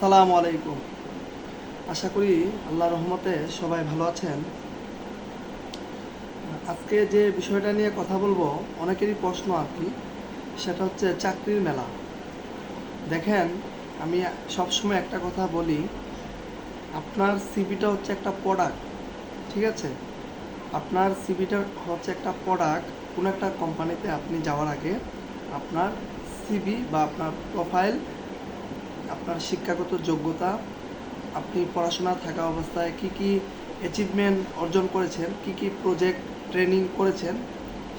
আসসালামু আলাইকুম। আশা করি আল্লাহ রহমতে সবাই ভালো আছেন। আজকে যে বিষয়টা নিয়ে কথা বলব, অনেকেরই প্রশ্ন আর কি, সেটা হচ্ছে চাকরির মেলা। দেখেন, আমি সবসময় একটা কথা বলি, আপনার সিবিটা হচ্ছে একটা প্রোডাক্ট ঠিক আছে? আপনার সিবিটা হচ্ছে একটা প্রোডাক্ট কোনো একটা কোম্পানিতে আপনি যাওয়ার আগে আপনার সিবি বা আপনার প্রোফাইল আপনার শিক্ষাগত যোগ্যতা, আপনি পড়াশোনা থাকা অবস্থায় কি কি অ্যাচিভমেন্ট অর্জন করেছেন, কি কি প্রজেক্ট ট্রেনিং করেছেন,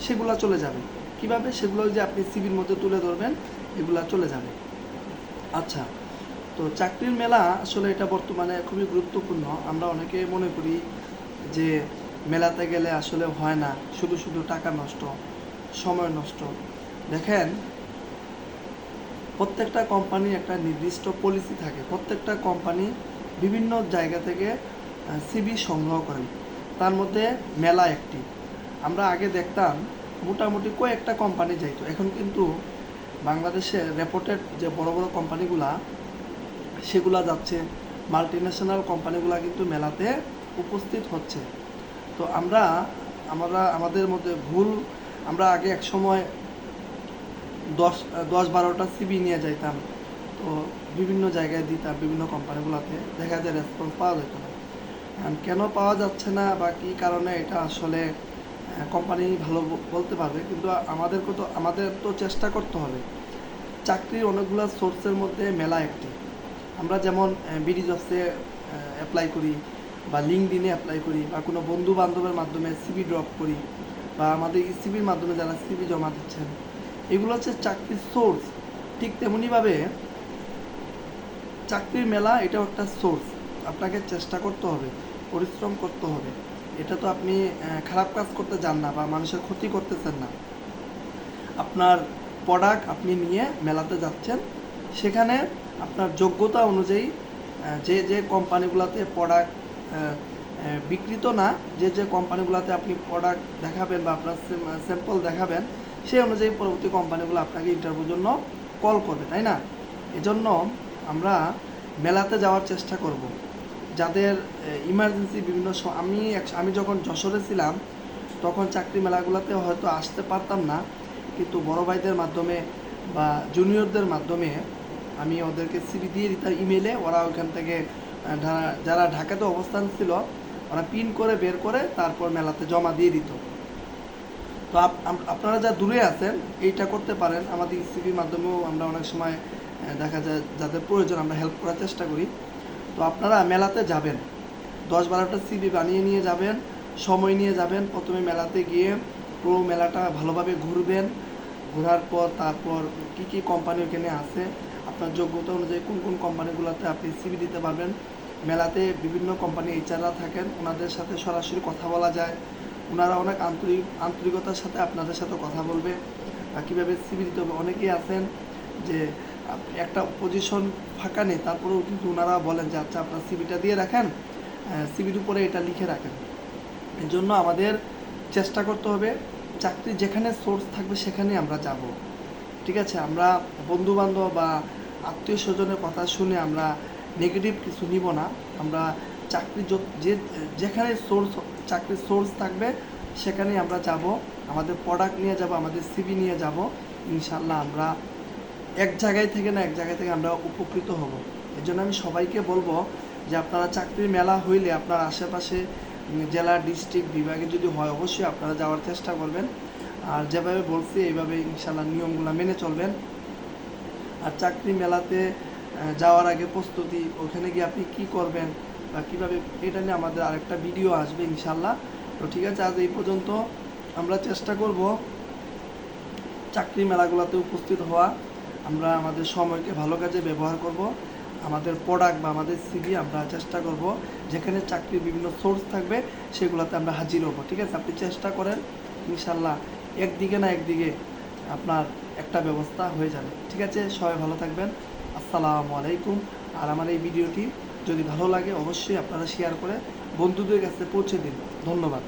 সেগুলো চলে যাবে। কীভাবে? সেগুলো যে আপনি সিভির মধ্যে তুলে ধরবেন, এগুলা চলে যাবে। আচ্ছা তো চাকরির মেলা আসলে এটা বর্তমানে খুবই গুরুত্বপূর্ণ। আমরা অনেকে মনে করি যে মেলাতে গেলে আসলে হয় না, শুধু শুধু টাকা নষ্ট, সময় নষ্ট। দেখেন প্রত্যেকটা কোম্পানির একটা নির্দিষ্ট পলিসি থাকে। প্রত্যেকটা কোম্পানি বিভিন্ন জায়গা থেকে সিবি সংগ্রহ করেন তার মধ্যে মেলা একটি। আমরা আগে দেখতাম, মোটামুটি কয়েকটা কোম্পানি যাইতো। এখন কিন্তু বাংলাদেশে রেপোর্টেড যে বড় বড় কোম্পানিগুলা সেগুলা যাচ্ছে। মাল্টিন্যাশনাল কোম্পানিগুলা কিন্তু মেলাতে উপস্থিত হচ্ছে। তো আমরা আমরা, আমাদের মধ্যে ভুল, আমরা আগে এক সময় দশ দশ বারোটা সিবি নিয়ে যাইতাম। তো বিভিন্ন জায়গায় দিতাম, বিভিন্ন কোম্পানিগুলোতে দেখা যায় রেসপন্স পাওয়া যেত না। কেন পাওয়া যাচ্ছে না বা কী কারণে এটা আসলে কোম্পানি ভালো বলতে পারবে। কিন্তু আমাদেরকে তো আমাদের তো চেষ্টা করতে হবে। চাকরির অনেকগুলো সোর্সের মধ্যে মেলা একটি। আমরা যেমন বিডি জবসে অ্যাপ্লাই করি বা লিঙ্কডিনে অ্যাপ্লাই করি বা কোনো বন্ধু বান্ধবের মাধ্যমে সিবি ড্রপ করি বা আমাদের ইসিবির মাধ্যমে যারা সিবি জমা দিচ্ছেন এগুলো হচ্ছে চাকরির সোর্স ঠিক তেমনইভাবে চাকরির মেলা এটাও একটা সোর্স আপনাকে চেষ্টা করতে হবে, পরিশ্রম করতে হবে। এটা তো আপনি খারাপ কাজ করতে যান না বা মানুষের ক্ষতি করতেছেন না। আপনার প্রোডাক্ট আপনি নিয়ে মেলাতে যাচ্ছেন। সেখানে আপনার যোগ্যতা অনুযায়ী যে যে কোম্পানিগুলোতে প্রোডাক্ট বিকৃত না, যে যে কোম্পানিগুলোতে আপনি প্রোডাক্ট দেখাবেন বা আপনার স্যাম্পল দেখাবেন সেই অনুযায়ী পরবর্তী কোম্পানিগুলো আপনাকে ইন্টারভিউর জন্য কল করবে, তাই না? এজন্য আমরা মেলাতে যাওয়ার চেষ্টা করব। যাদের ইমার্জেন্সি বিভিন্ন আমি আমি যখন যশোরে ছিলাম, তখন চাকরি মেলাগুলোতে হয়তো আসতে পারতাম না। কিন্তু বড় ভাইদের মাধ্যমে বা জুনিয়রদের মাধ্যমে আমি ওদেরকে সিবি দিয়ে দিতাম ইমেলে ওরা ওইখান থেকে যারা ঢাকাতে অবস্থান ছিল, ওরা পিন করে বের করে তারপর মেলাতে জমা দিয়ে দিত। তো আপ- আপ- আপনারা যা দূরে আছেন, এইটা করতে পারেন। আমাদের সিবির মাধ্যমেও আমরা অনেক সময় দেখা যায় যাদের প্রয়োজন আমরা হেল্প করার চেষ্টা করি। তো আপনারা মেলাতে যাবেন। দশ বারোটা সিবি বানিয়ে নিয়ে যাবেন, সময় নিয়ে যাবেন। প্রথমে মেলাতে গিয়ে পুরো মেলাটা ভালোভাবে ঘুরবেন। ঘোরার পর তারপর কি কি কোম্পানি ওখানে আছে, আপনার যোগ্যতা অনুযায়ী কোন কোন কোম্পানিগুলোতে আপনি সিবি দিতে পারবেন। মেলাতে বিভিন্ন কোম্পানি এইচআররা থাকেন, ওনাদের সাথে সরাসরি কথা বলা যায়। ওনারা অনেক আন্তরিক, আন্তরিকতার সাথে আপনাদের সাথে কথা বলবে। আর কীভাবে সিবি দিতে হবে? অনেকেই আছেন যে, একটা পজিশন ফাঁকা নেই, তারপরেও কিন্তু ওনারা বলেন যে আচ্ছা আপনার সিবিটা দিয়ে রাখেন সিবির উপরে এটা লিখে রাখেন। এই জন্য আমাদের চেষ্টা করতে হবে, চাকরি যেখানে সোর্স থাকবে সেখানে আমরা যাব। ঠিক আছে? আমরা বন্ধু বান্ধব বা আত্মীয় স্বজনের কথা শুনে আমরা নেগেটিভ কিছু নিব না। আমরা চাকরি যে, যেখানে সোর্স চাকরির সোর্স থাকবে, সেখানেই আমরা যাব। আমাদের প্রোডাক্ট নিয়ে যাব, আমাদের সিবি নিয়ে যাব। ইনশাল্লাহ আমরা এক জায়গায় থেকে না এক জায়গায় থেকে আমরা উপকৃত হব। এই জন্য আমি সবাইকে বলব যে, আপনারা চাকরির মেলা হইলে আপনার আশেপাশে জেলা ডিস্ট্রিক্ট বিভাগে যদি হয়, অবশ্যই আপনারা যাওয়ার চেষ্টা করবেন। আর যেভাবে বলছি, এইভাবে ইনশাল্লাহ নিয়মগুলো মেনে চলবেন। আর চাকরি মেলাতে যাওয়ার আগে প্রস্তুতি, ওখানে গিয়ে আপনি কি করবেন কীভাবে এটা নিয়ে আমাদের আরেকটা ভিডিও আসবে ইনশাল্লাহ। তো ঠিক আছে, আজ এই পর্যন্ত আমরা চেষ্টা করব চাকরি মেলাগুলোতে উপস্থিত হওয়া। আমরা আমাদের সময়কে ভালো কাজে ব্যবহার করব। আমাদের প্রোডাক্ট বা আমাদের সিভি আমরা চেষ্টা করব। যেখানে চাকরির বিভিন্ন সোর্স থাকবে, সেগুলোতে আমরা হাজির হব। ঠিক আছে, আপনি চেষ্টা করেন, ইনশাল্লাহ একদিকে না একদিকে আপনার একটা ব্যবস্থা হয়ে যাবে। ঠিক আছে, সবাই ভালো থাকবেন। আসসালামু আলাইকুম। আর আমার এই ভিডিওটি যদি ভালো লাগে অবশ্যই আপনারা শেয়ার করে বন্ধুদের কাছে পৌঁছে দিন। ধন্যবাদ।